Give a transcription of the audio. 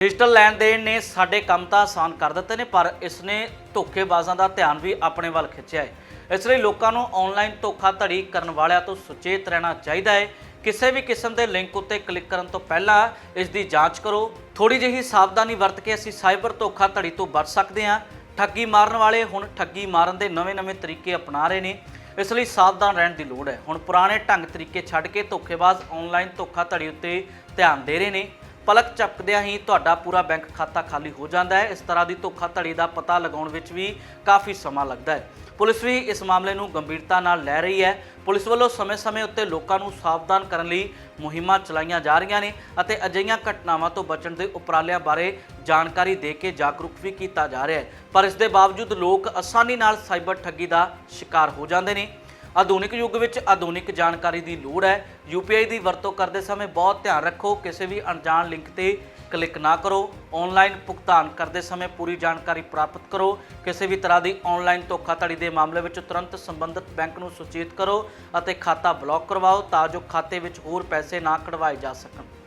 Digital ਲੈਣ ਦੇਣ ਨੇ ਸਾਡੇ ਕੰਮ ਤਾਂ ਆਸਾਨ ਕਰ ਦਿੱਤੇ ਨੇ, ਪਰ ਇਸ ਨੇ ਧੋਖੇਬਾਜ਼ਾਂ ਦਾ ਧਿਆਨ ਵੀ ਆਪਣੇ ਵੱਲ ਖਿੱਚਿਆ ਹੈ। ਇਸ ਲਈ ਲੋਕਾਂ ਨੂੰ ਆਨਲਾਈਨ ਧੋਖਾਧੜੀ ਕਰਨ ਵਾਲਿਆਂ ਤੋਂ ਸੁਚੇਤ ਰਹਿਣਾ ਚਾਹੀਦਾ ਹੈ। ਕਿਸੇ ਵੀ ਕਿਸਮ ਦੇ ਲਿੰਕ ਉੱਤੇ ਕਲਿੱਕ ਕਰਨ ਤੋਂ ਪਹਿਲਾਂ ਇਸ ਦੀ ਜਾਂਚ ਕਰੋ। ਥੋੜੀ ਜਿਹੀ ਸਾਵਧਾਨੀ ਵਰਤ ਕੇ ਅਸੀਂ ਸਾਈਬਰ ਧੋਖਾਧੜੀ ਤੋਂ ਬਚ ਸਕਦੇ ਹਾਂ। ਠੱਗੀ ਮਾਰਨ ਵਾਲੇ ਹੁਣ ਠੱਗੀ ਮਾਰਨ ਦੇ ਨਵੇਂ-ਨਵੇਂ ਤਰੀਕੇ ਅਪਣਾ ਰਹੇ ਨੇ। ਇਸ ਲਈ ਸਾਵਧਾਨ ਰਹਿਣ ਦੀ ਲੋੜ ਹੈ। ਹੁਣ ਪੁਰਾਣੇ ਢੰਗ ਤਰੀਕੇ ਛੱਡ ਕੇ ਧੋਖੇਬਾਜ਼ ਆਨਲਾਈਨ ਧੋਖਾਧੜੀ ਉੱਤੇ ਧਿਆਨ ਦੇ ਰਹੇ ਨੇ। ਪਲਕ ਝਪਕਦਿਆਂ ਹੀ ਤੁਹਾਡਾ ਪੂਰਾ ਬੈਂਕ ਖਾਤਾ ਖਾਲੀ ਹੋ ਜਾਂਦਾ ਹੈ। ਇਸ ਤਰ੍ਹਾਂ ਦੀ ਧੋਖਾਧੜੀ ਦਾ ਪਤਾ ਲਗਾਉਣ ਵਿੱਚ ਵੀ ਕਾਫੀ ਸਮਾਂ ਲੱਗਦਾ ਹੈ। ਪੁਲਿਸ ਵੀ ਇਸ ਮਾਮਲੇ ਨੂੰ ਗੰਭੀਰਤਾ ਨਾਲ ਲੈ ਰਹੀ ਹੈ। ਪੁਲਿਸ ਵੱਲੋਂ ਸਮੇਂ-ਸਮੇਂ ਉੱਤੇ ਲੋਕਾਂ ਨੂੰ ਸਾਵਧਾਨ ਕਰਨ ਲਈ ਮੁਹਿੰਮਾਂ ਚਲਾਈਆਂ ਜਾ ਰਹੀਆਂ ਨੇ ਅਤੇ ਅਜਿਹੀਆਂ ਘਟਨਾਵਾਂ ਤੋਂ ਬਚਣ ਦੇ ਉਪਰਾਲਿਆਂ ਬਾਰੇ ਜਾਣਕਾਰੀ ਦੇ ਕੇ ਜਾਗਰੂਕ ਵੀ ਕੀਤਾ ਜਾ ਰਿਹਾ ਹੈ। ਪਰ ਇਸ ਦੇ ਬਾਵਜੂਦ ਲੋਕ ਆਸਾਨੀ ਨਾਲ ਸਾਈਬਰ ਠੱਗੀ ਦਾ ਸ਼ਿਕਾਰ ਹੋ ਜਾਂਦੇ ਨੇ। ਆਧੁਨਿਕ ਯੁੱਗ ਵਿੱਚ ਆਧੁਨਿਕ ਜਾਣਕਾਰੀ ਦੀ ਲੋੜ ਹੈ। UPI ਦੀ ਵਰਤੋਂ ਕਰਦੇ ਸਮੇਂ ਬਹੁਤ ਧਿਆਨ ਰੱਖੋ। ਕਿਸੇ ਵੀ ਅਣਜਾਣ ਲਿੰਕ ਤੇ ਕਲਿੱਕ ਨਾ ਕਰੋ। ਆਨਲਾਈਨ ਭੁਗਤਾਨ ਕਰਦੇ ਸਮੇਂ ਪੂਰੀ ਜਾਣਕਾਰੀ ਪ੍ਰਾਪਤ ਕਰੋ। ਕਿਸੇ ਵੀ ਤਰ੍ਹਾਂ ਦੀ ਆਨਲਾਈਨ ਧੋਖਾਧੜੀ ਦੇ ਮਾਮਲੇ ਵਿੱਚ ਤੁਰੰਤ ਸੰਬੰਧਿਤ ਬੈਂਕ ਨੂੰ ਸੂਚਿਤ ਕਰੋ ਅਤੇ ਖਾਤਾ ਬਲੌਕ ਕਰਵਾਓ ਤਾਂ ਜੋ ਖਾਤੇ ਵਿੱਚ ਹੋਰ ਪੈਸੇ ਨਾ ਕਢਵਾਏ ਜਾ ਸਕਣ।